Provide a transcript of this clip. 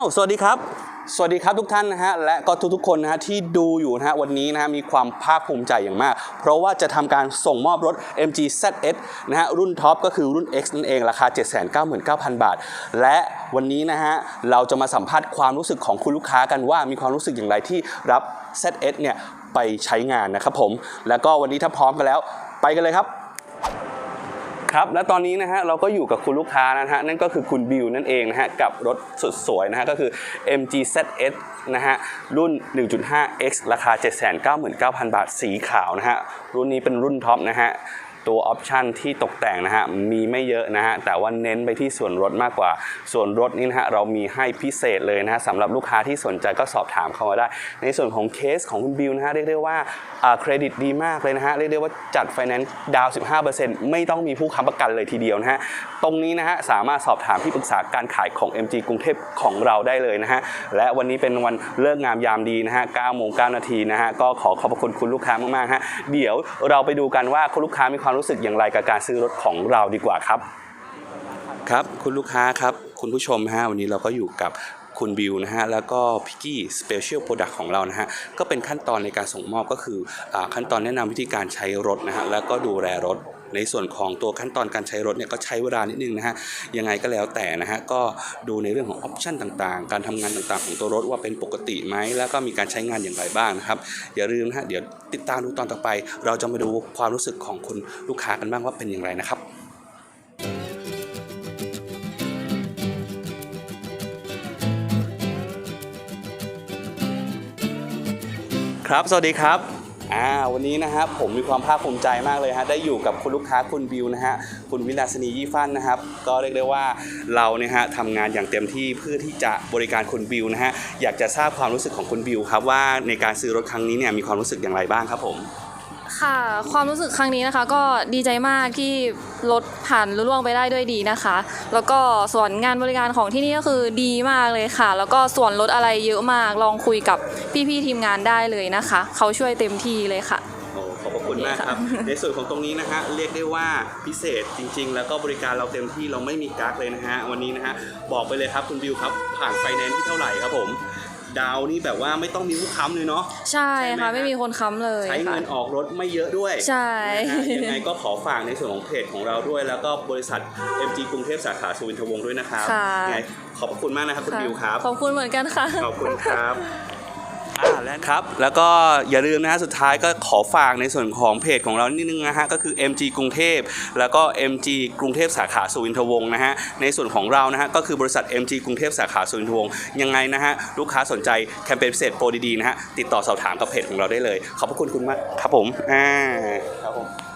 อ้าวสวัสดีครับ สวัสดีครับทุกท่านนะฮะและก็ทุกๆคนนะฮะที่ดูอยู่นะฮะวันนี้นะฮะมีความภาคภูมิใจอย่างมาก เพราะว่าจะทำการส่งมอบรถ MG ZS นะฮะรุ่นท็อปก็คือรุ่น X นั่นเองราคา 799,000 บาท และวันนี้นะฮะเราจะมาสัมภาษณ์ความรู้สึกของคุณลูกค้ากันว่ามีความรู้สึกอย่างไรที่รับ ZS เนี่ยไปใช้งานนะครับผม แล้วก็วันนี้ถ้าพร้อมกันแล้วไปกันเลยครับ ครับและตอนนี้นะฮะเราก็อยู่กับคุณลูกค้านะฮะนั่นก็คือคุณบิวนั่นเองนะฮะกับรถสุดสวยนะฮะก็คือ MG ZS นะฮะรุ่น 1.5X ราคา 799,000 บาทสีขาวนะฮะรุ่นนี้เป็นรุ่นท็อปนะฮะ ตัวออปชันที่ตกแต่งนะฮะมีไม่เยอะนะฮะแต่ว่าเน้นไปที่ส่วนลดมากกว่า ส่วนลดนี่นะฮะเรามีให้พิเศษเลยนะฮะสำหรับลูกค้าที่สนใจก็สอบถามเข้ามาได้ ในส่วนของเคสของคุณบิวนะฮะเรียกได้ว่าอ่าเครดิตดีมากเลยนะฮะเรียกได้ว่าจัดไฟแนนซ์ดาวน์15%ไม่ต้องมีผู้ค้ำประกันเลยทีเดียวนะฮะตรงนี้นะฮะสามารถสอบถามที่ปรึกษาการขายของ MG กรุงเทพของเราได้เลยนะฮะและวันนี้เป็นวันเลิกงามยามดีนะฮะ9โมง9นาทีนะฮะก็ขอขอบคุณคุณลูกค้ามากๆฮะเดี๋ยวเราไปดูกันว่าคุณลูกค้ามีความรู้สึกอย่างไรกับการซื้อรถของเราดีกว่าครับ ครับคุณลูกค้าครับ คุณผู้ชมฮะวันนี้เราก็อยู่กับคุณบิวนะฮะแล้วก็พิกกี้สเปเชียลโปรดักต์ของเรานะฮะก็เป็นขั้นตอนในการส่งมอบก็คืออขั้นตอนแนะนำวิธีการใช้รถนะฮะแล้วก็ดูแลรถ ในส่วนของตัวขั้นตอนการใช้รถเนี่ยก็ใช้เวลานิดนึงนะฮะยังไงก็แล้วแต่นะฮะก็ดูในเรื่องของออปชันต่างๆ การทำงานต่างๆ ของตัวรถว่าเป็นปกติไหมแล้วก็มีการใช้งานอย่างไรบ้างนะครับอย่าลืมนะฮะเดี๋ยวติดตามดูตอนต่อไป เราจะมาดูความรู้สึกของคุณลูกค้ากันบ้างว่าเป็นอย่างไรนะครับครับ สวัสดีครับ อ่าวันนี้นะฮะผมมีความภาคภูมิใจมากเลยฮะได้อยู่กับคุณลูกค้าคุณบิวนะฮะคุณวิลาสนียี่ฟันนะครับ ก็เรียกได้ว่าเราเนี่ยฮะทำงานอย่างเต็มที่เพื่อที่จะบริการคุณบิวนะฮะอยากจะทราบความรู้สึกของคุณบิวครับว่าในการซื้อรถครั้งนี้เนี่ยมีความรู้สึกอย่างไรบ้างครับผม ค่ะ ความรู้สึกครั้งนี้นะคะ ก็ดีใจมากที่รถผ่านรุ่ล่วงไปได้ด้วยดีนะคะ แล้วก็ส่วนงานบริการของที่นี่ก็คือดีมากเลยค่ะ แล้วก็ส่วนลดอะไรเยอะมากลองคุยกับพี่ๆทีมงานได้เลยนะคะ เขาช่วยเต็มที่เลยค่ะโอ้ขอบพระคุณมากครับ ในส่วนของตรงนี้นะฮะเรียกได้ว่าพิเศษจริง ๆ แล้วก็บริการเราเต็มที่เราไม่มีกั๊กเลยนะฮะวันนี้นะฮะบอกไปเลยครับคุณบิวครับผ่านไฟแนนซ์ที่เท่าไหร่ครับผม ดาวนี่แบบว่าไม่ต้องมีผู้ค้ำเลยเนาะ ใช่ใช่ไหมค่ะคะไม่มีคนค้ำเลย ใช้ค่ะเงินออกรถไม่เยอะด้วย ใช่นะฮะยังไงก็ขอฝากในส่วนของเพจของเราด้วย แล้วก็บริษัท MG กรุงเทพสาขาสุวินทวงศ์ด้วยนะครับค่ะยังไงขอบพระคุณมากนะครับคุณค่ะบิวครับ ขอบคุณเหมือนกันค่ะ ขอบคุณครับอ่าและ ครับ แล้วก็อย่าลืมนะฮะสุดท้ายก็ขอฝากในส่วนของเพจของเรานิดนึงนะฮะก็คือ MG กรุงเทพ แล้วก็ MG กรุงเทพสาขาสุวินทวงศ์นะฮะในส่วนของเรานะฮะก็คือบริษัท MG กรุงเทพสาขาสุวินทวงศ์ยังไงนะฮะลูกค้าสนใจแคมเปญพิเศษโปรดีๆนะฮะติดต่อสอบถามกับเพจของเราได้เลย ขอบพระคุณคุณมากครับผมอ่าครับผม